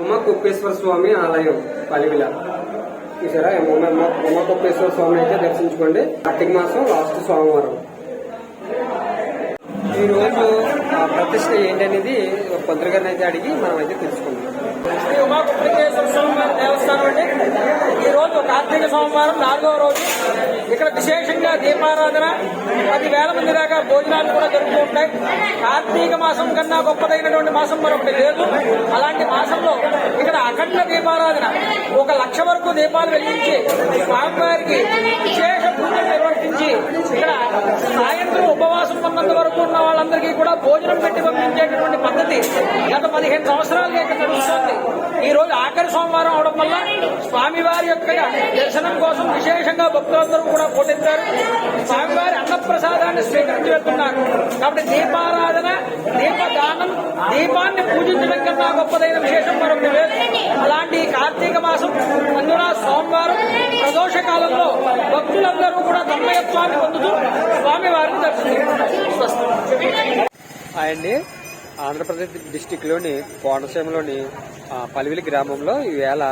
ఉమా కుప్పేశ్వర స్వామి ఆలయం పలివిల చూసారా? ఉమా ఉమా కుప్పేశ్వర స్వామి అయితే దర్శించుకోండి. కార్తీక మాసం లాస్ట్ సోమవారం. ఈ రోజు ఆ ప్రతిష్ట ఏంటనేది పంతులు గారిని అయితే అడిగి మనం అయితే తెలుసుకుందాం. శ్రీ ఉమాకుప్పేశ్వర స్వామి దేవస్థానం అండి. ఈ రోజు కార్తీక సోమవారం నాలుగవ రోజు ఇక్కడ విశేషంగా దీపారాధన పది వేల మంది దాకా భోజనాలు కూడా జరుగుతూ ఉంటాయి. కార్తీక మాసం కన్నా గొప్పదైనటువంటి మాసం మరొకటి లేదు. అలాంటి మాసంలో ఇక్కడ అఖండ దీపారాధన. ఒక లక్ష వరకు దీపాలు వెలిగించి స్వామివారికి విశేష పూజలు నిర్వర్తించి ఇక్కడ సాయంత్రం ఉపవాసం ఉన్నంత వరకు ఉన్న వాళ్ళందరికీ కూడా భోజనం పెట్టి పంపించేటటువంటి పద్ధతి గత పదిహేను సంవత్సరాలుగా ఇక్కడ నడుస్తుంది. ఈ రోజు ఆఖరి సోమవారం అవడం వల్ల స్వామివారి యొక్క దర్శనం కోసం విశేషంగా భక్తులందరూ కూడా పోటెత్తారు. స్వామివారి అన్నప్రసాదాన్ని స్వీకరించి వెళ్తున్నారు. కాబట్టి దీపారాధన దీపదానం దీపాన్ని పూజించడం కన్నా గొప్పదైన విశేషం మరొకటి లేదు. అలాంటి కార్తీక మాసం అందున సోమవారం ప్రదోష కాలంలో భక్తులందరూ కూడా తన్మయత్వాన్ని పొందుతూ స్వామివారిని దర్శించుకుంటారు. స్వస్తి అండి. ఆంధ్రప్రదేశ్ డిస్టిక్లోని కోనసీమలోని ఆ, పలివిలి గ్రామంలో ఈవేళ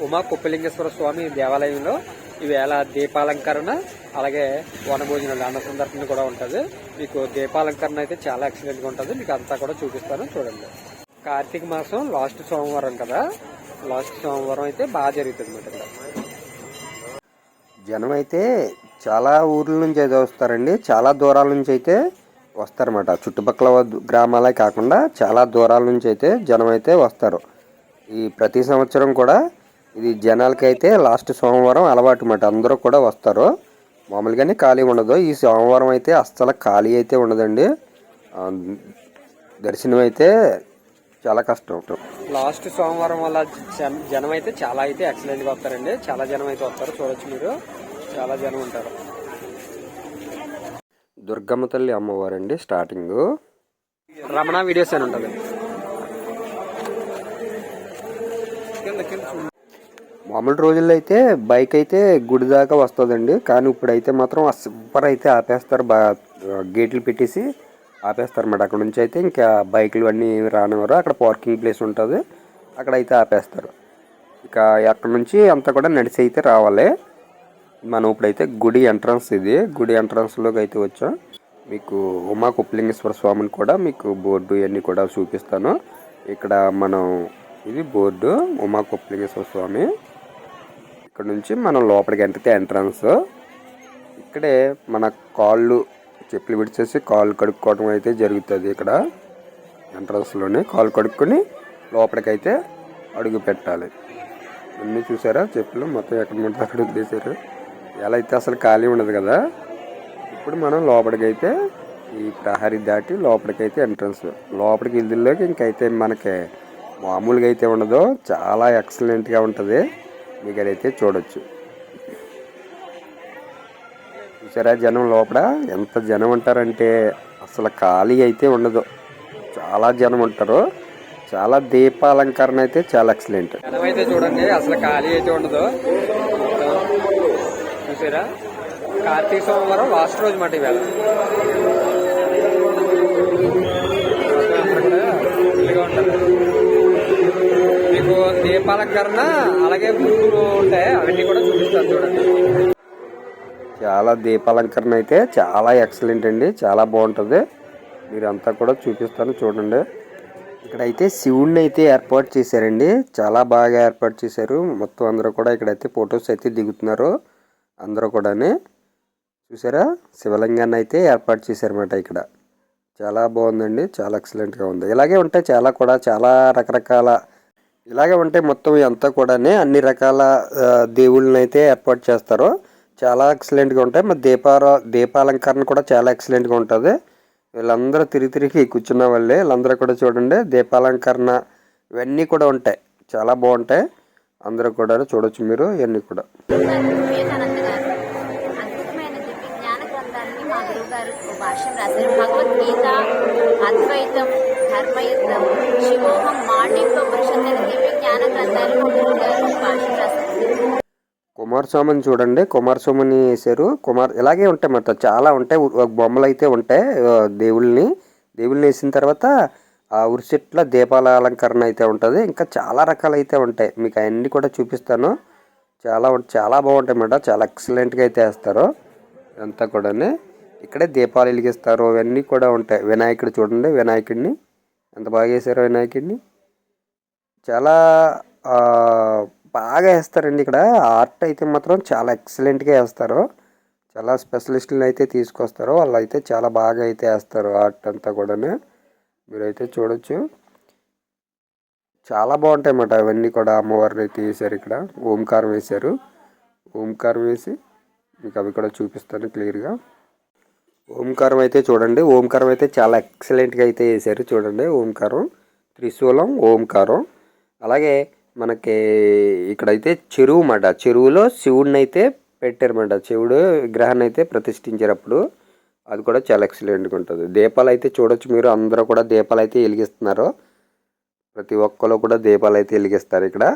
ఉమా కుప్పలింగేశ్వర స్వామి దేవాలయంలో ఈవేళ దీపాలంకరణ అలాగే వనభోజనాలు అన్న సందర్భన కూడా ఉంటుంది. మీకు దీపాలంకరణ అయితే చాలా ఎక్సలెంట్గా ఉంటుంది. మీకు అంతా కూడా చూపిస్తాను చూడండి. కార్తీక మాసం లాస్ట్ సోమవారం కదా. లాస్ట్ సోమవారం అయితే బాగా జరుగుతుంది అన్నమాట ఇక్కడ. జనం అయితే చాలా ఊర్ల నుంచి అయితే వస్తారండి. చాలా దూరాల నుంచి అయితే వస్తారన్నమాట. చుట్టుపక్కల గ్రామాలే కాకుండా చాలా దూరాల నుంచి అయితే జనం అయితే వస్తారు. ఈ ప్రతి సంవత్సరం కూడా ఇది జనాలకైతే లాస్ట్ సోమవారం అలవాటు అన్నమాట. అందరూ కూడా వస్తారు. మామూలుగానే ఖాళీ ఉండదు. ఈ సోమవారం అయితే అస్సలు ఖాళీ అయితే ఉండదండి. దర్శనం అయితే చాలా కష్టం. లాస్ట్ సోమవారం వల్ల జన- అయితే చాలా అయితే ఎక్సలెంట్గా వస్తారండి. చాలా జనం అయితే వస్తారు. చూడొచ్చు మీరు. చాలా జనం ఉంటారు. దుర్గమ్మ తల్లి అమ్మవారండి స్టార్టింగ్. రమణ వీడియోస్ అని ఉంటుంది కింద కింద చూడు. మామూలు రోజుల్లో అయితే బైక్ అయితే గుడి దాకా వస్తుందండి. కానీ ఇప్పుడైతే మాత్రం సూపర్ అయితే ఆపేస్తారు. బా గేట్లు పెట్టేసి ఆపేస్తారు అన్నమాట అక్కడ నుంచి అయితే ఇంకా బైకులు అన్నీ రానివ్వరు. అక్కడ పార్కింగ్ ప్లేస్ ఉంటుంది. అక్కడ అయితే ఆపేస్తారు. ఇక అక్కడ నుంచి అంతా కూడా నడిచి అయితే రావాలి. మనం ఇప్పుడైతే గుడి ఎంట్రన్స్ ఇది. గుడి ఎంట్రన్స్లోకి అయితే వచ్చాం. మీకు ఉమా కుప్లింగేశ్వర స్వామిని కూడా మీకు బోర్డు ఇవన్నీ కూడా చూపిస్తాను. ఇక్కడ మనం ఇది బోర్డు. ఉమా కుప్లింగేశ్వర స్వామి. ఇక్కడ నుంచి మనం లోపలికి ఎంటితే ఎంట్రన్స్ ఇక్కడే మన కాళ్ళు చెప్పులు విడిచేసి కాళ్ళు కడుక్కోవడం అయితే జరుగుతుంది ఇక్కడ. ఎంట్రన్స్లోనే కాళ్ళు కడుక్కొని లోపలికైతే అడుగు పెట్టాలి. అన్నీ చూసారా? చెప్పులు మొత్తం ఎక్కడ ముందు అక్కడ వదిలేశారు. ఎలా అయితే అసలు ఖాళీ ఉండదు కదా? ఇప్పుడు మనం లోపలికైతే ఈ ప్రహరీ దాటి లోపలికైతే ఎంట్రన్స్ లోపలికి ఇదిలోకి ఇంకైతే మనకి మామూలుగా అయితే ఉండదు. చాలా ఎక్సలెంట్గా ఉంటుంది. మీకైతే చూడొచ్చు. చూసారా జనం లోపల? ఎంత జనం ఉంటారంటే అసలు ఖాళీ అయితే ఉండదు. చాలా జనం ఉంటారు. చాలా దీపాలంకరణ అయితే చాలా ఎక్సలెంట్ అయితే చూడండి అసలు ఖాళీ అయితే ఉండదు. చూసారా? కార్తీక సోమవారం లాస్ట్ రోజు మాట ఇవాళ. ఉంటారు. దీపాలంకరణ అలాగే పువ్వులు ఉంటాయి అవన్నీ కూడా చూపిస్తాను చూడండి. చాలా దీపాలంకరణ అయితే చాలా ఎక్సలెంట్ అండి చాలా బాగుంటుంది. మీరు అంతా కూడా చూపిస్తాను చూడండి. ఇక్కడైతే శివుణ్ణి అయితే ఏర్పాటు చేశారండి చాలా బాగా ఏర్పాటు చేశారు. మొత్తం అందరూ కూడా ఇక్కడైతే ఫొటోస్ అయితే దిగుతున్నారు అందరూ కూడాని. చూసారా? శివలింగాన్ని అయితే ఏర్పాటు చేశారన్నమాట ఇక్కడ. చాలా బాగుందండి చాలా ఎక్సలెంట్గా ఉంది. ఇలాగే ఉంటాయి చాలా కూడా చాలా రకరకాల ఇలాగే ఉంటే మొత్తం అంతా కూడానే అన్ని రకాల దేవుళ్ళనైతే దేవుళ్ళని అయితే ఏర్పాటు చేస్తారు. చాలా ఎక్సలెంట్గా ఉంటాయి. మరి దీపాల దీపాలంకరణ కూడా చాలా ఎక్సలెంట్గా ఉంటుంది. వీళ్ళందరూ తిరిగి తిరిగి కూర్చున్న వాళ్ళే. వీళ్ళందరూ కూడా చూడండి దీపాలంకరణ ఇవన్నీ కూడా ఉంటాయి. చాలా బాగుంటాయి. అందరూ కూడా చూడొచ్చు మీరు ఇవన్నీ కూడా. భగవద్గీత అద్వైతం. ధర్మయుద్ధం శివోహం మాండిక్య ఉపనిషత్తు దివ్య జ్ఞాన గ్రంథాలు కుమారస్వామిని చూడండి. కుమారస్వామిని వేసారు కుమార్ ఇలాగే ఉంటాయి మాట చాలా ఉంటాయి. బొమ్మలు అయితే ఉంటాయి దేవుళ్ళని దేవుళ్ళని వేసిన తర్వాత ఆ ఉరిచెట్ల దీపాల అలంకరణ అయితే ఉంటుంది. ఇంకా చాలా రకాలు అయితే ఉంటాయి. మీకు అవన్నీ కూడా చూపిస్తాను. చాలా చాలా బాగుంటాయి మాట చాలా ఎక్సలెంట్గా అయితే వేస్తారు. అంతా కూడా ఇక్కడే దీపాలు వెలిగిస్తారు. అవన్నీ కూడా ఉంటాయి. వినాయకుడు చూడండి. వినాయకుడిని ఎంత బాగా వేసారో వినాయకుడిని. చాలా బాగా వేస్తారండి ఇక్కడ. ఆర్ట్ అయితే మాత్రం చాలా ఎక్సలెంట్గా వేస్తారు. చాలా స్పెషలిస్టులను అయితే తీసుకొస్తారు. వాళ్ళు అయితే చాలా బాగా అయితే వేస్తారు ఆర్ట్ అంతా కూడా మీరైతే చూడొచ్చు. చాలా బాగుంటాయి అన్నమాట అవన్నీ కూడా అమ్మవారిని అయితే వేసారు ఇక్కడ. ఓంకారం వేశారు. ఓంకారం వేసి మీకు అవి కూడా చూపిస్తాను క్లియర్గా. ఓంకారం అయితే చూడండి. ఓంకారం అయితే చాలా ఎక్సలెంట్గా అయితే వేశారు. చూడండి. ఓంకారం త్రిశూలం ఓంకారం. అలాగే మనకి ఇక్కడైతే చెరువు మాట. చెరువులో శివుడిని అయితే పెట్టారన్నమాట. శివుడు విగ్రహాన్ని అయితే ప్రతిష్ఠించేటప్పుడు అది కూడా చాలా ఎక్సలెంట్గా ఉంటుంది. దీపాలు అయితే చూడొచ్చు మీరు. అందరూ కూడా దీపాలు అయితే వెలిగిస్తున్నారు. ప్రతి ఒక్కరు కూడా దీపాలు అయితే వెలిగిస్తారు ఇక్కడ.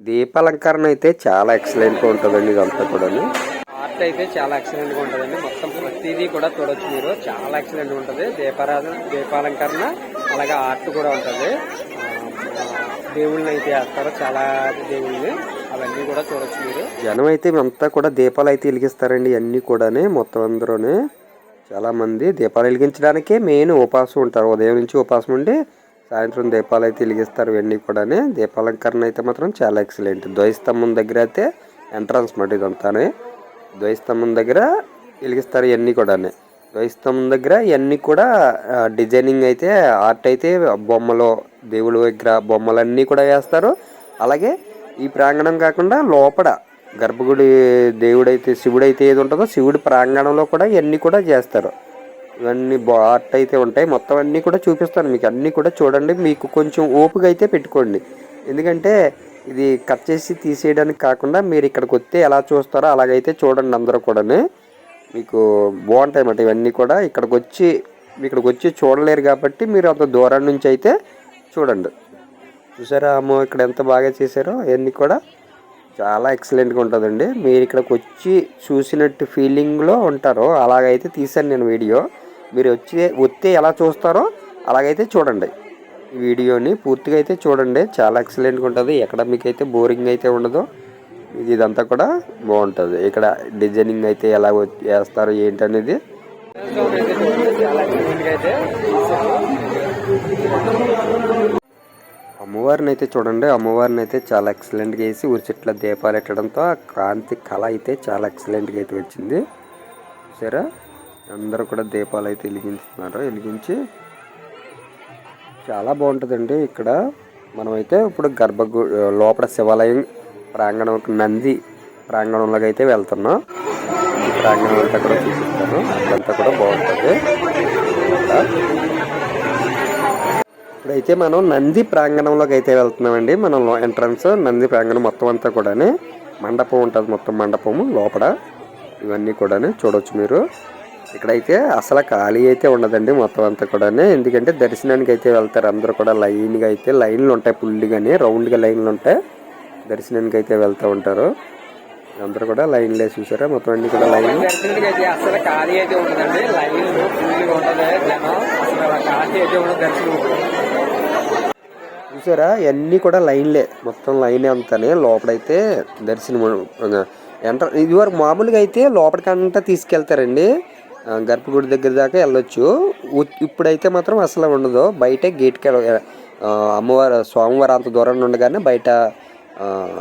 దీపాలంకరణ అయితే చాలా ఎక్సలెంట్గా ఉంటుందండి ఇదంతా కూడా ఆర్ట్ అయితే చాలా ఎక్సలెంట్గా ఉంటుందండి. మొత్తం ప్రతిదీ కూడా చూడొచ్చు మీరు. చాలా ఎక్సలెంట్ ఉంటుంది. దీపారాధన దీపాలంకరణ అలాగే ఆర్ట్ కూడా ఉంటుంది. దేవుళ్ళని అయితే వేస్తారు. చాలా దేవుళ్ళని అవన్నీ కూడా చూడొచ్చు మీరు. జనం అయితే అంతా కూడా దీపాలు అయితే వెలిగిస్తారండి. అన్నీ కూడానే మొత్తం అందరూనే. చాలా మంది దీపాలు వెలిగించడానికే మెయిన్ ఉపాసం ఉంటారు. ఉదయం నుంచి ఉపాసం ఉండి సాయంత్రం దీపాలు అయితే వెలిగిస్తారు. ఇవన్నీ కూడానే. దీపాలంకరణ అయితే మాత్రం చాలా ఎక్సలెంట్ ద్వైస్తంభం దగ్గర అయితే ఎంట్రన్స్ మాట ఇదంతానే. ద్వైస్తంభం దగ్గర వెలిగిస్తారు ఇవన్నీ కూడానే. ద్వైస్తంభం దగ్గర ఇవన్నీ కూడా డిజైనింగ్ అయితే ఆర్ట్ అయితే బొమ్మలు దేవుడి విగ్రహ బొమ్మలన్నీ కూడా వేస్తారు. అలాగే ఈ ప్రాంగణం కాకుండా లోపల గర్భగుడి దేవుడైతే శివుడైతే ఏది ఉంటుందో శివుడి ప్రాంగణంలో కూడా ఇవన్నీ కూడా చేస్తారు. ఇవన్నీ బా ఆర్ట్ అయితే ఉంటాయి. మొత్తం అన్నీ కూడా చూపిస్తాను. మీకు అన్నీ కూడా చూడండి. మీకు కొంచెం ఓపిక అయితే పెట్టుకోండి. ఎందుకంటే ఇది కట్ చేసి తీసేయడానికి కాకుండా మీరు ఇక్కడికి వస్తే ఎలా చూస్తారో అలాగైతే చూడండి అందరూ కూడా మీకు బాగుంటాయి అన్నమాట ఇవన్నీ కూడా. ఇక్కడికి వచ్చి ఇక్కడికి వచ్చి చూడలేరు కాబట్టి మీరు అంత దూరం నుంచి అయితే చూడండి. చూసారా అమ్మో ఇక్కడ ఎంత బాగా చేశారో ఇవన్నీ కూడా చాలా ఎక్సలెంట్గా ఉంటుందండి. మీరు ఇక్కడికి వచ్చి చూసినట్టు ఫీలింగ్లో ఉంటారు అలాగైతే తీశాను నేను వీడియో. మీరు వచ్చి వస్తే ఎలా చూస్తారో అలాగైతే చూడండి. వీడియోని పూర్తిగా అయితే చూడండి. చాలా ఎక్సలెంట్గా ఉంటుంది. ఎక్కడ అయితే బోరింగ్ అయితే ఉండదు ఇదంతా కూడా బాగుంటుంది. ఇక్కడ డిజైనింగ్ అయితే ఎలా వేస్తారు ఏంటనేది? చూడండి, అమ్మవారిని అయితే చూడండి. అమ్మవారిని అయితే చాలా ఎక్సలెంట్గా వేసి ఊరి చెట్ల దీపాలు ఎట్టడంతో ఆ కాంతి కళ అయితే చాలా ఎక్సలెంట్గా అయితే వచ్చింది. సరే అందరూ కూడా దీపాలు అయితే వెలిగించుతున్నారు. వెలిగించి చాలా బాగుంటుందండి. ఇక్కడ మనమైతే ఇప్పుడు గర్భగు లోపల శివాలయం ప్రాంగణం నంది ప్రాంగణంలోకి అయితే వెళ్తున్నాం. ప్రాంగణం అంతా కూడా చూపిస్తాను. అదంతా కూడా బాగుంటుంది. ఇప్పుడైతే మనం నంది ప్రాంగణంలోకి అయితే వెళ్తున్నామండి. మనం ఎంట్రన్స్ నంది ప్రాంగణం మొత్తం అంతా కూడా మండపం ఉంటుంది. మొత్తం మండపము లోపల. ఇవన్నీ కూడానే చూడవచ్చు మీరు. ఇక్కడైతే అసలు ఖాళీ అయితే ఉండదండి మొత్తం అంతా కూడానే. ఎందుకంటే దర్శనానికి అయితే వెళ్తారు అందరూ కూడా లైన్గా అయితే. లైన్లు ఉంటాయి పుల్లిగానే రౌండ్గా లైన్లు ఉంటాయి. దర్శనానికి అయితే వెళ్తూ ఉంటారు. అందరూ కూడా లైన్లు వేసి చూసారా? మొత్తం అన్ని కూడా లైన్ దర్శనానికి అయితే అసలు ఖాళీ అయితే ఉండదండి. లైన్ ఫుల్ ఉంటుంది జనం అసలు ఖాళీ అయితే ఉండదు దర్శనం. చూసారా? ఇవన్నీ కూడా లైన్లే. మొత్తం లైన్ అంతానే. లోపలైతే దర్శనం ఎంటర్ ఇది వరకు మామూలుగా అయితే లోపలికంతా తీసుకెళ్తారండి. గర్భగుడి దగ్గర దాకా వెళ్ళొచ్చు. ఇప్పుడైతే మాత్రం అసలు ఉండదు. బయటే గేట్కి అమ్మవారు స్వామివారు అంత దూరం ఉండగానే బయట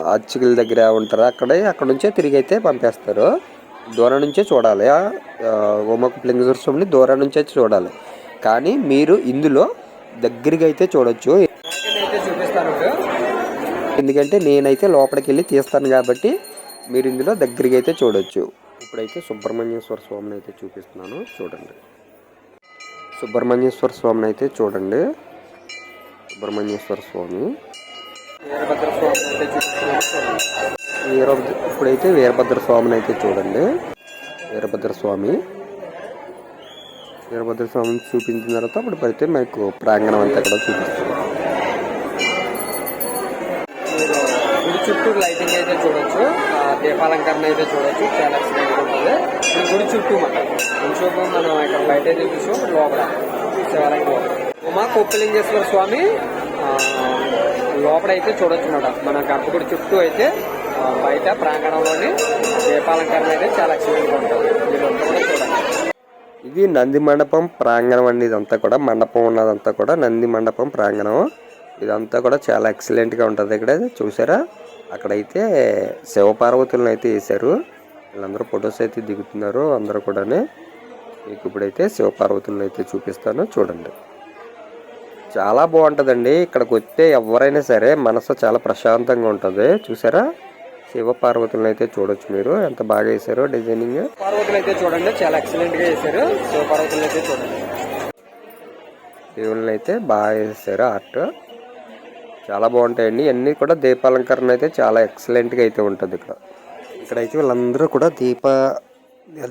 అర్చకుల దగ్గర ఉంటారు. అక్కడే అక్కడ నుంచే తిరిగి అయితే పంపేస్తారు. దూరం నుంచే చూడాలి. ఆ, లింగేశ్వర స్వామిని దూరం నుంచే చూడాలి. కానీ మీరు ఇందులో దగ్గరగా అయితే చూడొచ్చు. ఎందుకంటే నేనైతే లోపలికి వెళ్ళి తీస్తాను కాబట్టి మీరు ఇందులో దగ్గరికి అయితే చూడొచ్చు. ఇప్పుడైతే సుబ్రహ్మణ్యేశ్వర స్వామిని అయితే చూపిస్తున్నాను. చూడండి. సుబ్రహ్మణ్యేశ్వర స్వామిని అయితే చూడండి. సుబ్రహ్మణ్యేశ్వర స్వామి. వీరభద్ర ఇప్పుడైతే వీరభద్ర స్వామిని అయితే చూడండి. వీరభద్ర స్వామి వీరభద్ర స్వామిని చూపించిన తర్వాత అప్పుడు అయితే మీకు ప్రాంగణం అంతా కూడా చూపిస్తుంది చుట్టూ లైటింగ్ అయితే చూడొచ్చు. ఆ దీపాలంకరణ అయితే చూడొచ్చు. చాలా ఎక్సలెంట్ ఉంటుంది ఇది గుడి చుట్టూ మాట. గుడి చుట్టూ మనం ఇక్కడ బయట అయితే చూసాం. లోపల శివాలయం ఉమా కొప్పలింగేశ్వర స్వామి ఆ, అయితే చూడొచ్చు మాట మన గర్భగుడి చుట్టూ అయితే బయట ప్రాంగణంలోని దీపాలంకరణ అయితే చాలా ఎక్సలెంట్గా ఉంటుంది. కూడా ఇది నంది మండపం ప్రాంగణం అండి. ఇదంతా కూడా మండపం ఉన్నదంతా కూడా నంది మండపం ప్రాంగణం. ఇదంతా కూడా చాలా ఎక్సలెంట్గా ఉంటుంది. ఇక్కడ చూసారా? అక్కడైతే శివపార్వతులను అయితే వేశారు. వీళ్ళందరూ ఫొటోస్ అయితే దిగుతున్నారు అందరూ కూడా మీకు ఇప్పుడైతే శివపార్వతులను అయితే చూపిస్తాను చూడండి. చాలా బాగుంటుందండి. ఇక్కడికి వస్తే ఎవరైనా సరే మనసు చాలా ప్రశాంతంగా ఉంటుంది. చూసారా? శివ పార్వతులను అయితే చూడొచ్చు మీరు. ఎంత బాగా వేశారో డిజైనింగ్. పార్వతులు అయితే చూడండి. చాలా ఎక్సలెంట్గా చేశారు శివ పార్వతులు అయితే చూడండి. దేవుళ్ళని అయితే బాగా వేసారు ఆర్ట్. చాలా బాగుంటాయండి. అన్నీ కూడా దీపాలంకరణ అయితే చాలా ఎక్సలెంట్గా అయితే ఉంటుంది ఇక్కడ. ఇక్కడైతే వీళ్ళందరూ కూడా దీప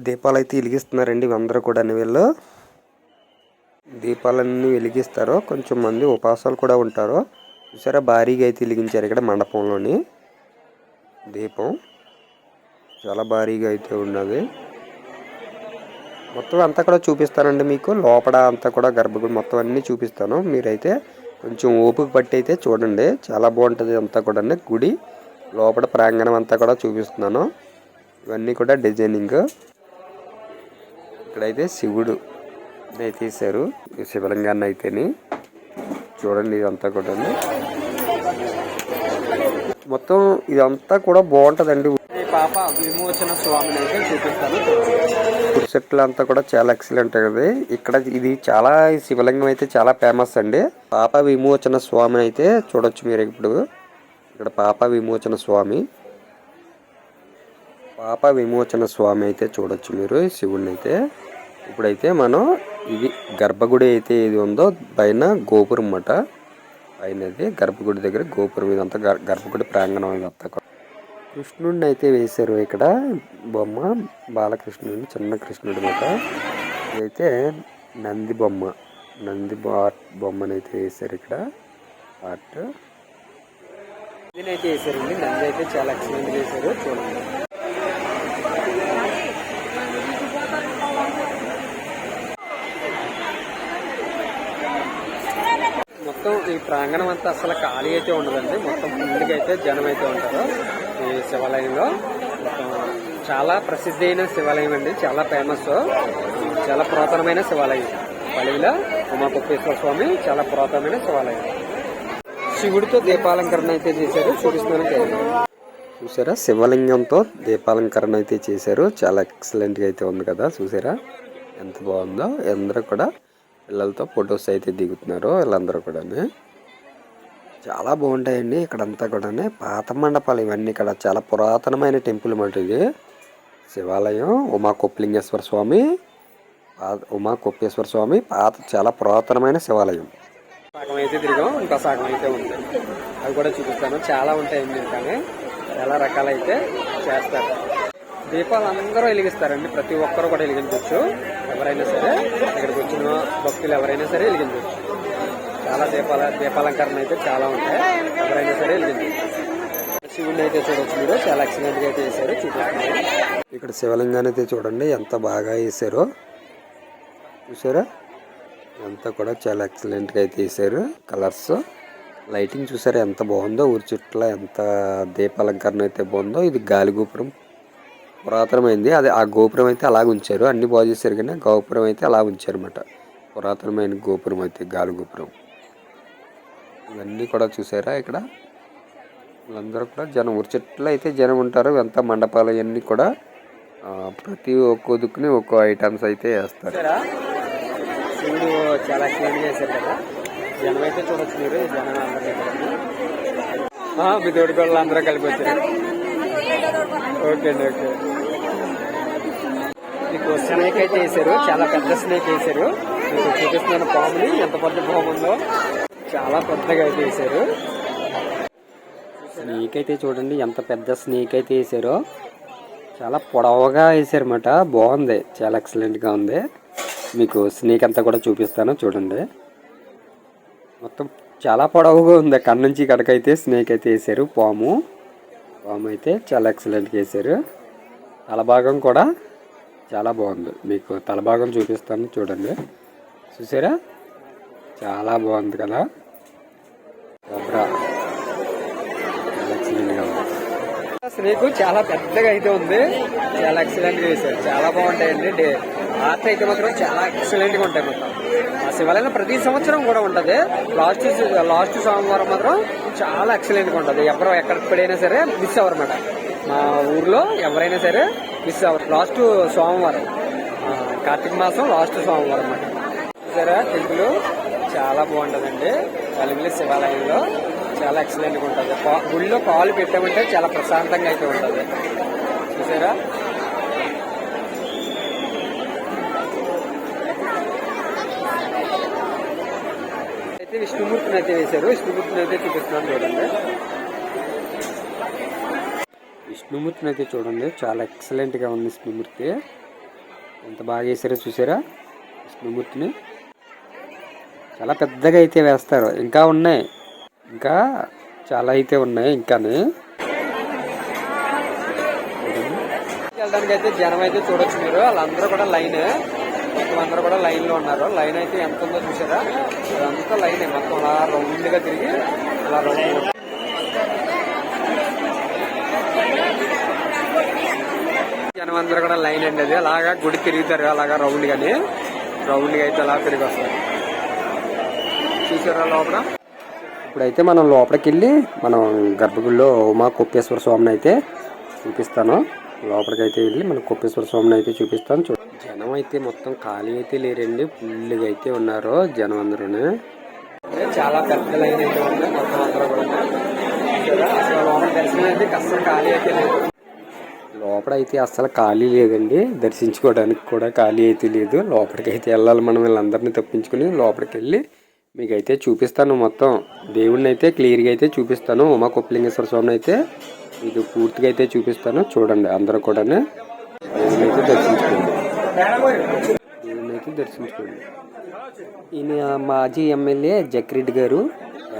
దీపాలు అయితే వెలిగిస్తున్నారండి వీళ్ళందరూ కూడా వీళ్ళు. దీపాలన్నీ వెలిగిస్తారు. కొంచెం మంది ఉపాసాలు కూడా ఉంటారు. చూసారా? భారీగా అయితే వెలిగించారు ఇక్కడ మండపంలోని దీపం. చాలా భారీగా అయితే ఉన్నది. మొత్తం అంతా కూడా చూపిస్తానండి మీకు. లోపల అంతా కూడా గర్భగుడి మొత్తం అన్నీ చూపిస్తాను. మీరైతే కొంచెం ఓపిక పట్టి అయితే చూడండి. చాలా బాగుంటుంది అంతా కూడా గుడి లోపల ప్రాంగణం అంతా కూడా చూపిస్తున్నాను. ఇవన్నీ కూడా డిజైనింగ్. ఇక్కడైతే శివుడు అయితే తీశారు. శివలింగాన్ని అయితేని. చూడండి ఇదంతా కూడా మొత్తం ఇదంతా కూడా బాగుంటుందండి. పాప విమోచన స్వామిని అయితే చూపిస్తాను కుర్చెట్లు అంతా కూడా చాలా ఎక్సలెంట్ అది ఇక్కడ ఇది చాలా శివలింగం అయితే చాలా ఫేమస్ అండి. పాప విమోచన స్వామిని అయితే చూడొచ్చు మీరు ఇప్పుడు. ఇక్కడ పాప విమోచన స్వామి. పాప విమోచన స్వామి అయితే చూడొచ్చు మీరు శివుడిని అయితే. ఇప్పుడైతే మనం ఇది గర్భగుడి అయితే ఏది ఉందో పైన గోపురం అన్నమాట పైనది గర్భగుడి దగ్గర గోపురం ఇదంతా గర్భగుడి ప్రాంగణం ఇదంతా కూడా. కృష్ణుడిని అయితే వేశారు ఇక్కడ. బొమ్మ బాలకృష్ణుడు చిన్న కృష్ణుడు మాట ఇదైతే నంది బొమ్మ. నంది ఆర్ట్ బొమ్మని అయితే వేశారు ఇక్కడ. ఆర్ట్. దీనైతే వేశారండి. నంది అయితే చాలా ఎక్సలెంట్ చేశారు. చూడండి. మొత్తం ఈ ప్రాంగణం అంతా అసలు ఖాళీ అయితే ఉండదండి. మొత్తం ముందుకైతే అయితే జనం అయితే ఉంటారు. ఈ శివాలయంలో. చాలా ప్రసిద్ధి అయిన శివాలయం అండి. చాలా ఫేమస్ చాలా పురాతనమైన శివాలయం. పలివిల ఉమాకుప్పేశ్వర స్వామి చాలా పురాతనమైన శివాలయం. శివుడితో దీపాలంకరణ అయితే చేశారు. చూపిస్తున్నాను చూసారా? శివలింగంతో దీపాలంకరణ అయితే చేశారు. చాలా ఎక్సలెంట్గా అయితే ఉంది కదా. చూసారా? ఎంత బాగుందో. అందరూ కూడా పిల్లలతో ఫొటోస్ అయితే దిగుతున్నారు. వీళ్ళందరూ కూడా చాలా బాగుంటాయండి ఇక్కడంతా కూడా పాత మండపాలు ఇవన్నీ ఇక్కడ చాలా పురాతనమైన టెంపుల్ మాట ఇది. శివాలయం ఉమా కొప్పలింగేశ్వర స్వామి ఉమా కొప్పేశ్వర స్వామి పాత చాలా పురాతనమైన శివాలయం. సగం అయితే తిరిగాం ఇంకా సగం అయితే ఉంది. అవి కూడా చూపిస్తాను. చాలా ఉంటాయండి ఇంకానే చాలా రకాలైతే చేస్తారు. దీపాలు అందరూ వెలిగిస్తారండి. ప్రతి ఒక్కరు కూడా వెలిగించవచ్చు. ఎవరైనా సరే ఇక్కడికి వచ్చిన భక్తులు ఎవరైనా సరే వెలిగించవచ్చు. చాలా దీపాల దీపాలంకరణ అయితే చాలా ఉంటాయి. ఎవరైనా సరే వెళ్ళింది శివుడిని అయితే చూడొచ్చు మీరు. చాలా ఎక్సలెంట్గా అయితే చేశారు. చూపిస్తున్నారు. ఇక్కడ శివలింగాన్ని అయితే చూడండి. ఎంత బాగా వేసారో చూసారా అంతా కూడా చాలా ఎక్సలెంట్గా అయితే వేసారు కలర్స్ లైటింగ్ చూసారా? ఎంత బాగుందో. ఊరి చుట్టూ ఎంత దీపాలంకరణ అయితే బాగుందో. ఇది గాలి గోపురం. పురాతనమైంది. అదే ఆ గోపురం అయితే అలాగ ఉంచారు. అన్ని బాగు చేశారు కానీ గోపురం అయితే అలా ఉంచారు అనమాట పురాతనమైన గోపురం అయితే గాలి గోపురం. ఇవన్నీ కూడా చూసారా ఇక్కడ? వీళ్ళందరూ కూడా జనం ఊరి చెట్లు అయితే జనం ఉంటారు. ఎంత మండపాలు ఇవన్నీ కూడా ప్రతి ఒక్కో దిక్కుని ఒక్కో ఐటమ్స్ అయితే వేస్తారు. శివుడు చాలా క్లీన్ చేశారు కదా. జనం అయితే చూడొచ్చు మీరు జనం అందరూ మీ తోటి పిల్లలు అందరూ కలిపి వచ్చారు. ఓకే అండి ఓకే. మీకు స్నేక్ అయితే వేసారు చాలా పెద్ద స్నేక్ వేసారు మీకు చూపిస్తున్నాను పాముని ఎంత పెద్ద పాము ఉందో. చాలా పెద్దగా అయితే వేసారు స్నేక్ అయితే చూడండి ఎంత పెద్ద స్నేక్ అయితే వేసారో. చాలా పొడవుగా వేసారన్నమాట. బాగుంది చాలా ఎక్సలెంట్గా ఉంది. మీకు స్నేక్ అంతా కూడా చూపిస్తాను చూడండి. మొత్తం చాలా పొడవుగా ఉంది. కన్ను నుంచి ఇక్కడికైతే స్నేక్ అయితే వేసారు పాము. పాము అయితే చాలా ఎక్సలెంట్గా వేసారు. తలభాగం కూడా చాలా బాగుంది. మీకు తలభాగం చూపిస్తాను చూడండి. చూసారా? చాలా బాగుంది కదా కొబ్బరా చాలా ఎక్సలెంట్గా ఉంది స్నేక్ చాలా పెద్దగా అయితే ఉంది. చాలా ఎక్సలెంట్గా వేశారు చాలా బాగుంటాయండి. డే ఆర్ట్ అయితే మాత్రం చాలా ఎక్సలెంట్గా ఉంటాయి మొత్తం. ఆ శివాలయం ప్రతి సంవత్సరం కూడా ఉంటది. లాస్ట్ లాస్ట్ సోమవారం మాత్రం చాలా ఎక్సలెంట్గా ఉంటది. ఎవరు ఎక్కడ పడైనా సరే మిస్ అవ్వరు అన్నమాట. మా ఊర్లో ఎవరైనా సరే మిస్ అవ్వరు. లాస్ట్ సోమవారం. కార్తీక మాసం లాస్ట్ సోమవారం అన్నమాట. సరే టెంపుల్ చాలా బాగుంటుందండి. కలిగిలి శివాలయంలో చాలా ఎక్సలెంట్గా ఉంటుంది. గుళ్ళో కా- గుడిలో కాలు పెట్టామంటే చాలా ప్రశాంతంగా అయితే ఉంటుంది. చూసారా? అయితే విష్ణుమూర్తిని అయితే వేశారు. విష్ణుమూర్తిని అయితే చూపిస్తున్నాను చూడండి. విష్ణుమూర్తిని అయితే చూడండి. చాలా ఎక్సలెంట్గా ఉంది విష్ణుమూర్తి. ఎంత బాగా వేసారో చూసారా? విష్ణుమూర్తిని. చాలా పెద్దగా అయితే వేస్తారు. ఇంకా ఉన్నాయి. ఇంకా చాలా అయితే ఉన్నాయి ఇంకానే. వెళ్ళడానికి అయితే జనం అయితే చూడొచ్చు మీరు. వాళ్ళందరూ కూడా లైన్. అందరూ కూడా లైన్లో ఉన్నారు. లైన్ అయితే ఎంత ఉందో చూసారా ఇదంతా లైన్ మొత్తం అలా రౌండ్గా తిరిగి అలా రౌండ్ జనం అందరూ కూడా లైన్ అండి అది. అలాగా గుడి తిరుగుతారు. అలాగా రౌండ్ గాని రౌండ్గా అయితే అలా తిరిగి వస్తారు. చూసారా లోపల? ఇప్పుడైతే మనం లోపలికి వెళ్ళి మనం గర్భగుడిలో ఉమా కొప్పేశ్వర స్వామిని అయితే చూపిస్తాను. లోపలికి అయితే వెళ్ళి మన కొప్పేశ్వర స్వామిని అయితే చూపిస్తాను. చూ జనం అయితే మొత్తం ఖాళీ అయితే లేరండి. ఫుల్గా అయితే ఉన్నారు జనం అందరూనే. చాలా పెద్ద లైన్ అయితే ఉంది మొత్తం అందరూ కూడా చూసారా? అసలు లోపల దర్శనం అయితే కష్టం ఖాళీ అయితే లేదు. లోపల అయితే అస్సలు ఖాళీ లేదండి. దర్శించుకోవడానికి కూడా ఖాళీ అయితే లేదు. లోపలికి అయితే వెళ్ళాలి మనం వీళ్ళందరినీ తప్పించుకుని లోపలికి వెళ్ళి మీకైతే చూపిస్తాను మొత్తం. దేవుడిని అయితే క్లియర్గా అయితే చూపిస్తాను. ఉమా కుప్పలింగేశ్వర స్వామిని అయితే మీకు పూర్తిగా అయితే చూపిస్తాను. చూడండి అందరూ కూడా దేవుడిని అయితే దర్శించుకోండి. దేవుడిని అయితే దర్శించుకోండి. ఈయన మాజీ ఎమ్మెల్యే జక్రెడ్డి గారు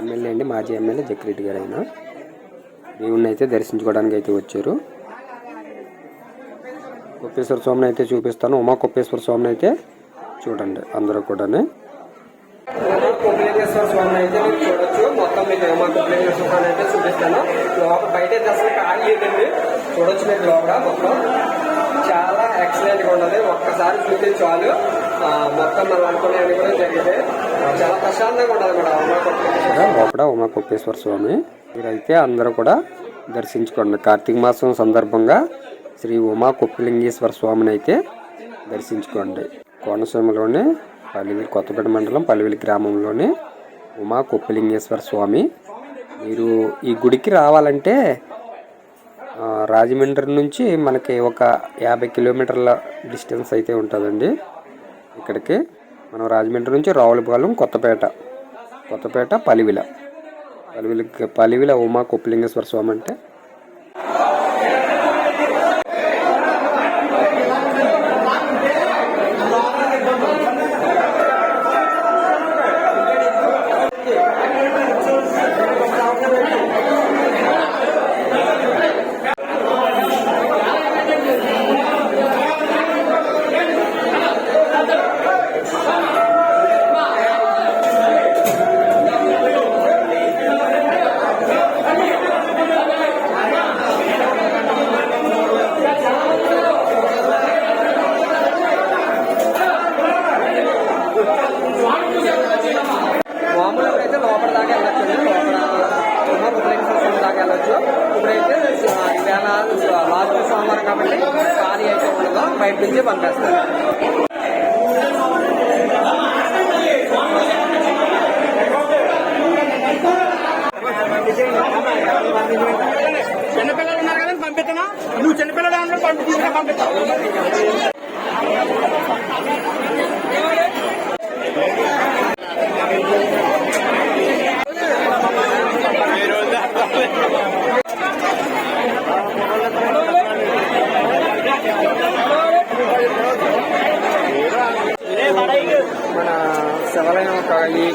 ఎమ్మెల్యే అండి మాజీ ఎమ్మెల్యే జక్రెడ్డి గారు ఆయన. దేవుణ్ణి అయితే దర్శించుకోవడానికి అయితే వచ్చారు. కుప్పేశ్వర స్వామిని అయితే చూపిస్తాను. ఉమా కుప్పేశ్వర స్వామిని అయితే చూడండి అందరూ కూడా కుమలేశ్వర స్వామి అయితే మీరు చూడొచ్చు. మొత్తం మీకు ఏమో కుమలేశ్వర స్వామి అయితే చూపిస్తాను. లోపల బయట అయితే అసలు ఖాళీ లేదండి చూడొచ్చు మీరు లోపల మొత్తం. చాలా ఎక్సలెంట్గా ఉన్నది. ఒక్కసారి చూస్తే చాలు. మొత్తం మనం అనుకునేవి కూడా జరిగితే చాలా ప్రశాంతంగా ఉండదు మేడం. లోపల ఉమా కొప్పేశ్వర స్వామి. మీరైతే అందరూ కూడా దర్శించుకోండి. కార్తీక మాసం సందర్భంగా శ్రీ ఉమా కొప్పలింగేశ్వర స్వామిని అయితే దర్శించుకోండి. కోనసీమలోనే పల్లివిలి కొత్తపేట మండలం పల్లెవీలు గ్రామంలోని ఉమా కొప్పలింగేశ్వర స్వామి. మీరు ఈ గుడికి రావాలంటే రాజమండ్రి నుంచి మనకి ఒక యాభై కిలోమీటర్ల డిస్టెన్స్ అయితే ఉంటుందండి ఇక్కడికి. మనం రాజమండ్రి నుంచి రావులపాలెం కొత్తపేట. కొత్తపేట పలివిల పలివిల పలివిల ఉమా కొప్పలింగేశ్వర స్వామి అంటే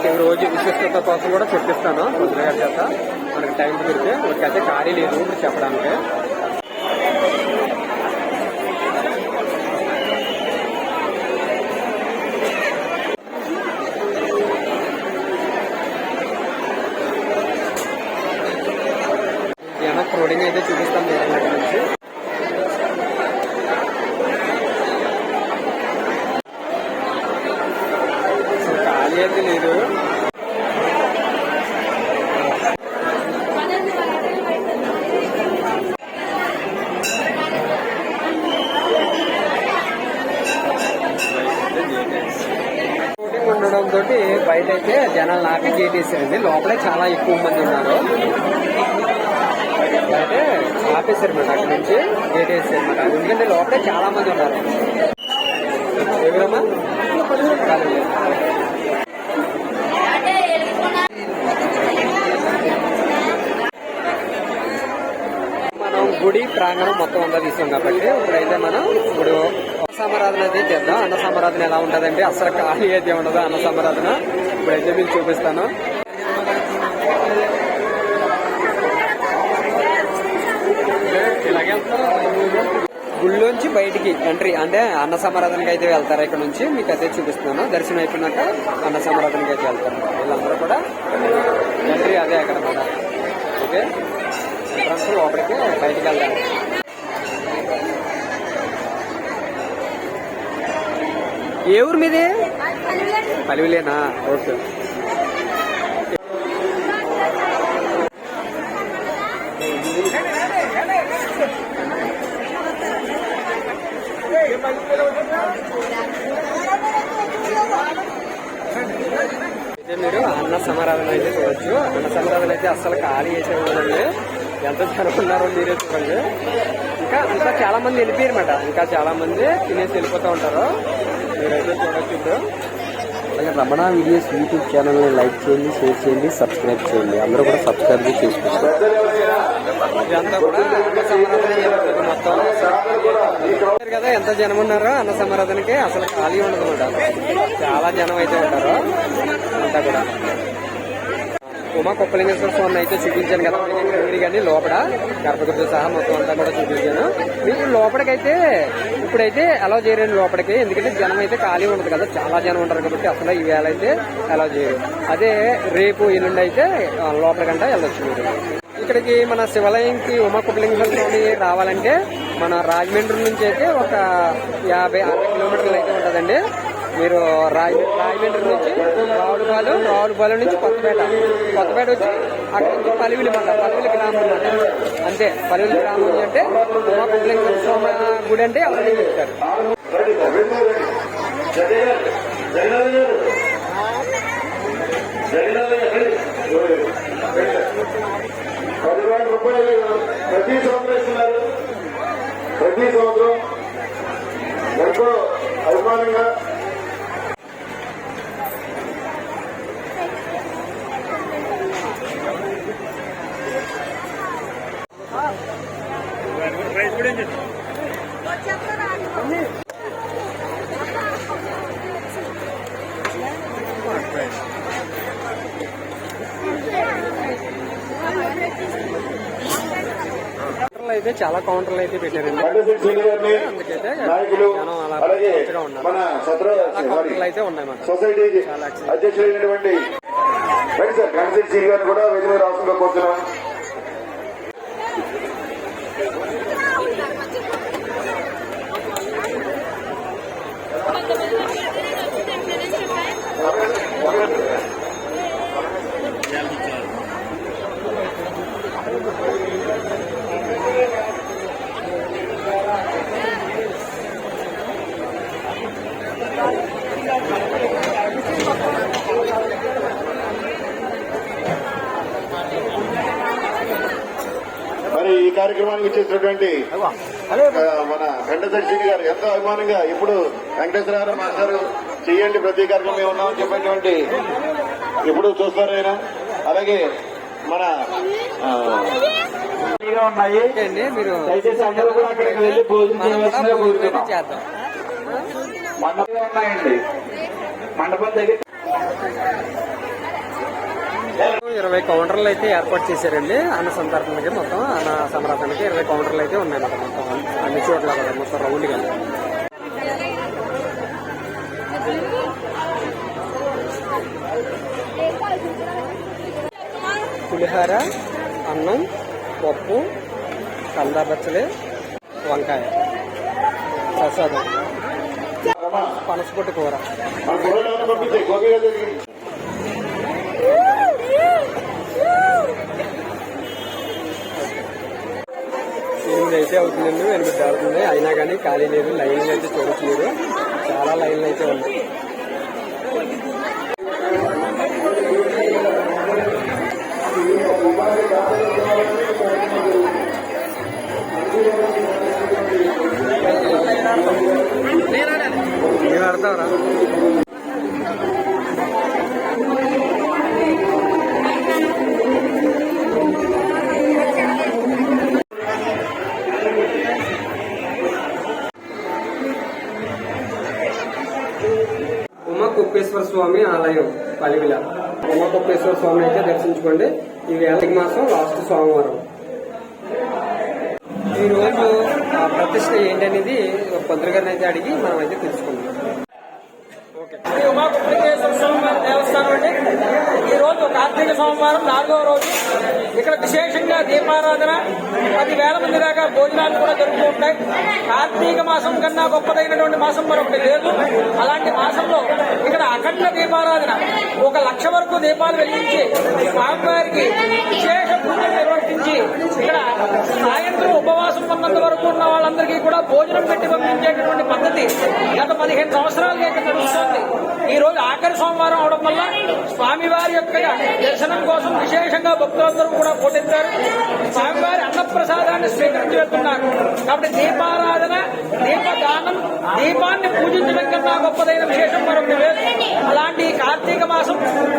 మీకు రోజు విశిష్టత కోసం కూడా చెప్పిస్తాను. రుద్రగారి చేత మనకి టైం కుదిరితే అయితే ఖాళీ లేదు ఇప్పుడు చెప్పడానికి. షూటింగ్ ఉండడం తోటి బయట అయితే జనాలు నాపి గేట్ లోపలే చాలా ఎక్కువ మంది ఉన్నారు. అయితే ఆపేశారు మేడం అక్కడి నుంచి. గేట్ వేసారు మేడం ఎందుకంటే లోపలే చాలా మంది ఉన్నారు. ఎవరమ్మా గుడి ప్రాంగణం మొత్తం అంతా తీసాం కాబట్టి ఇప్పుడైతే మనం ఇప్పుడు అన్న సమారాధన అయితే చేద్దాం. అన్న సమారాధన ఎలా ఉంటుందండి అసలు ఖాళీ అయితే ఉండదు అన్న సమారాధన ఇప్పుడైతే మీకు చూపిస్తాను. గుళ్ళోంచి బయటికి ఎంట్రీ అంటే అన్న సమారాధనకి అయితే వెళ్తారు ఇక్కడ నుంచి? మీకు అయితే చూపిస్తున్నాను. దర్శనం అయిపోయినాక అన్న సమారాధనకి అయితే వెళ్తారు. వీళ్ళందరూ కూడా ఎంట్రీ అదే అక్కడ. ఓకే? ఎంట్రన్స్ లోపలికి బయటికి వెళ్దాం ఏ ఊరు మీది? పలివిలేనా? ఓకే. అయితే మీరు అన్న సమారాధన అయితే చూడొచ్చు. అన్న సమారాధన అయితే అస్సలు ఖాళీ చేసేవాళ్ళండి ఎంత జనం ఉన్నారో మీరే చూడండి. ఇంకా ఇంకా చాలా మంది వెళ్ళిపోయారు అనమాట ఇంకా చాలా మంది తినేసి వెళ్ళిపోతూ ఉంటారు. మీరైతే చూడొచ్చు ఇప్పుడు. అలాగే రమణ వీడియోస్ యూట్యూబ్ ఛానల్ని లైక్ చేయండి షేర్ చేయండి సబ్స్క్రైబ్ చేయండి. అందరూ కూడా సబ్స్క్రైబ్ జరుగుతుంది మొత్తం. కదా ఎంత జనం ఉన్నారో అన్న సమారాధనకి అసలు ఖాళీ ఉండదు చాలా జనం అయితే ఉంటారు. అంతా కూడా. ఉమా కొప్పలింగేశ్వర స్వామి అయితే చూపించాను కదా మీరు కానీ లోపల. గర్భగుడితో సహా మొత్తం అంతా కూడా చూపించాను. మీరు లోపలికైతే ఇప్పుడైతే అలా చేయరండి లోపలికి. ఎందుకంటే జనం అయితే ఖాళీ ఉండదు కదా. చాలా జనం ఉంటారు కాబట్టి అసలు ఈ వేళ అయితే అలా చేయరు. అదే రేపు ఎల్లుండి అయితే లోపలికంటే వెళ్ళొచ్చు మీరు. ఇక్కడికి మన శివాలయంకి ఉమా కుప్పలింగేశ్వర స్వామి రావాలంటే మన రాజమండ్రి నుంచి అయితే ఒక యాభై అరవై కిలోమీటర్లు అయితే ఉంటుందండి. మీరు రాయ రాయమండ్రి నుంచి రావులపాలెం రావులపాలెం నుంచి కొత్తపేట కొత్తపేట వచ్చి అక్కడ నుంచి పలివిలి మాట పలివిలి గ్రామం అన్నమాట అంతే పలివిలి గ్రామం అంటే ఉమా స్వామి గుడి అంటే అవన్నీ చెప్తారు పదివేల రూపాయలు ప్రతి సంవత్సరం ఇస్తున్నారు ప్రతి సంవత్సరం ఎంతో అభిమానంగా కౌంటర్లు అయితే చాలా కౌంటర్లు అయితే పెట్టారండి. అందుకైతే జనం అలా చాలా కౌంటర్లు అయితే ఉన్నాయి మాట అధ్యక్షులైనటువంటి గారిని కూడా వెలుగు రాష్ట్రంగా కోరుతున్నాం మరి ఈ ఆ, మన వెంకటేశ్వర శ్రీని గారు ఎంతో అభిమానంగా ఇప్పుడు వెంకటేశ్వర మాస్టర్ చెయ్యండి ప్రతి కార్యక్రమం ఉన్నామని చెప్పినటువంటి ఇప్పుడు చూస్తారు ఆయన. అలాగే మన ఉన్నాయి. ఓకే అండి మీరు దయచేసి అందరూ కూడా అక్కడికి వెళ్ళి భోజనం మనం కూడా చేయవలసిందిగా భోజనం అయితే కోరుతున్నాం. చేద్దాం. మండపం ఉన్నాయండి. మండపం దగ్గర ఇరవై కౌంటర్లు అయితే ఏర్పాటు చేశారండి. అన్న సంతర్పణకి మొత్తం అన్న సమరాధానికి ఇరవై కౌంటర్లు అయితే ఉన్నాయి మొత్తం మొత్తం. అన్ని చోట్ల కదా మొత్తం రౌండ్గా పులిహార అన్నం పప్పు కందాబచ్చలి వంకాయ. ప్రసాదం. పనసపొట్టు కూర మన కుర్రోళ్ళు పంపించే గోపి గారి దగ్గరికి. ఎనిమిది అయితే అవుతుందండి ఎనిమిది దాడుతుంది అయినా కానీ ఖాళీ లేదు లైన్లు అయితే చూడట్లేదు. చాలా లైన్లు అయితే ఉన్నాయి. ఏం ఆడతావురా స్వామి ఆలయం పలివిల ఉమాకొప్పేశ్వర స్వామి అయితే దర్శించుకోండి. ఈ వేలకి మాసం లాస్ట్ సోమవారం. ఈ రోజు ఆ ప్రతిష్ట ఏంటనేది పంతులు గారిని అయితే అడిగి మనం అయితే తెలుసుకుందాం శ్రీ ఉమాకుప్పలింగేశ్వర స్వామి దేవస్థానం అండి. ఈ రోజు కార్తీక సోమవారం నాలుగవ రోజు. ఇక్కడ విశేషంగా దీపారాధన పది వేల మంది దాకా భోజనాలు కూడా జరుగుతూ ఉంటాయి. కార్తీక మాసం కన్నా గొప్పదైనటువంటి మాసం మరొకటి లేదు. అలాంటి మాసంలో ఇక్కడ అఖండ దీపారాధన. ఒక లక్ష వరకు దీపాలు వెలిగించి స్వామివారికి విశేష పూజలు నిర్వర్తించి ఇక్కడ సాయంత్రం ఉపవాసం ఉన్నంత వరకు ఉన్న వాళ్ళందరికీ కూడా భోజనం పెట్టి పంపించేటటువంటి పద్ధతి గత పదిహేను సంవత్సరాలుగా ఇక్కడ నడుస్తుంది ఈ రోజు ఆఖరి సోమవారం అవడం వల్ల స్వామివారి యొక్క దర్శనం కోసం విశేషంగా భక్తులందరూ కూడా పోటెత్తారు. స్వామివారి అన్నప్రసాదాన్ని స్వీకరించి వెళ్తున్నారు. కాబట్టి దీపారాధన దీపదానం దీపాన్ని పూజించడం కన్నా గొప్పదైన విశేషం మరొకటి లేదు. అలాంటి కార్తీక మాసం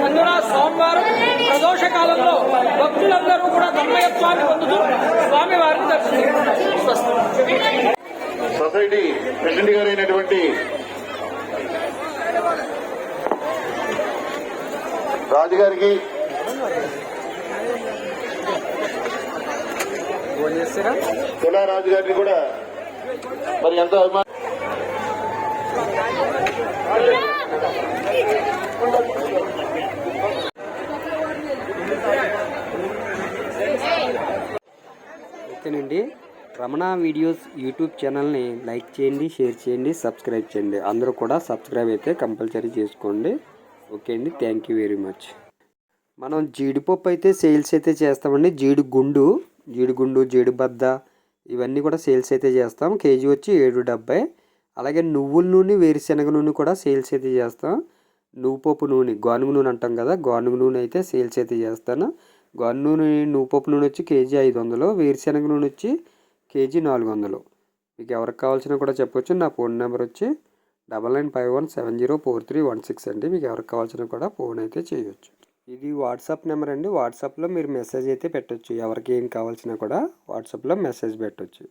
అందున సోమవారం ప్రదోష కాలంలో భక్తులందరూ కూడా తన్మయత్వాన్ని పొందుతూ స్వామివారిని దర్శించారు సొసైటీ ప్రెసిడెంట్ గారు అయినటువంటి రాజు గారికి ఫోన్ చేస్తారా? తులా రాజు గారిని కూడా మరి ఎంతో అభిమానం ఓకేనండి. రమణ వీడియోస్ యూట్యూబ్ ఛానల్ని లైక్ చేయండి షేర్ చేయండి సబ్స్క్రైబ్ చేయండి. అందరూ కూడా సబ్స్క్రైబ్ అయితే కంపల్సరీ చేసుకోండి. ఓకే అండి. Thank you very much. మనం జీడిపప్పు అయితే సేల్స్ అయితే చేస్తామండి. జీడి గుండు జీడి గుండు జీడి బద్ద ఇవన్నీ కూడా సేల్స్ అయితే చేస్తాం. కేజీ వచ్చి ఏడు డెబ్బై అలాగే నువ్వుల నూనె వేరుశనగ నూనె కూడా సేల్స్ అయితే చేస్తాం. నువ్వుపప్పు నూనె గానుగ నూనె అంటాం కదా గానుగ నూనె అయితే సేల్స్ అయితే చేస్తాను. గాను నూనె నువ్వుపప్పు నూనె వచ్చి కేజీ ఐదు వందలు వేరుశనగ నూనె వచ్చి కేజీ నాలుగు వందలు. మీకు ఎవరికి కావాల్సిన కూడా చెప్పొచ్చు నా ఫోన్ నెంబర్ వచ్చి double nine five one seven zero four three one six అండి. మీకు ఎవరికి కావాల్సిన కూడా ఫోన్ అయితే చేయొచ్చు. ఇది వాట్సాప్ నెంబర్ అండి. వాట్సాప్లో మీరు మెసేజ్ అయితే పెట్టొచ్చు. ఎవరికి ఏం కావాల్సినా కూడా వాట్సాప్లో మెసేజ్ పెట్టవచ్చు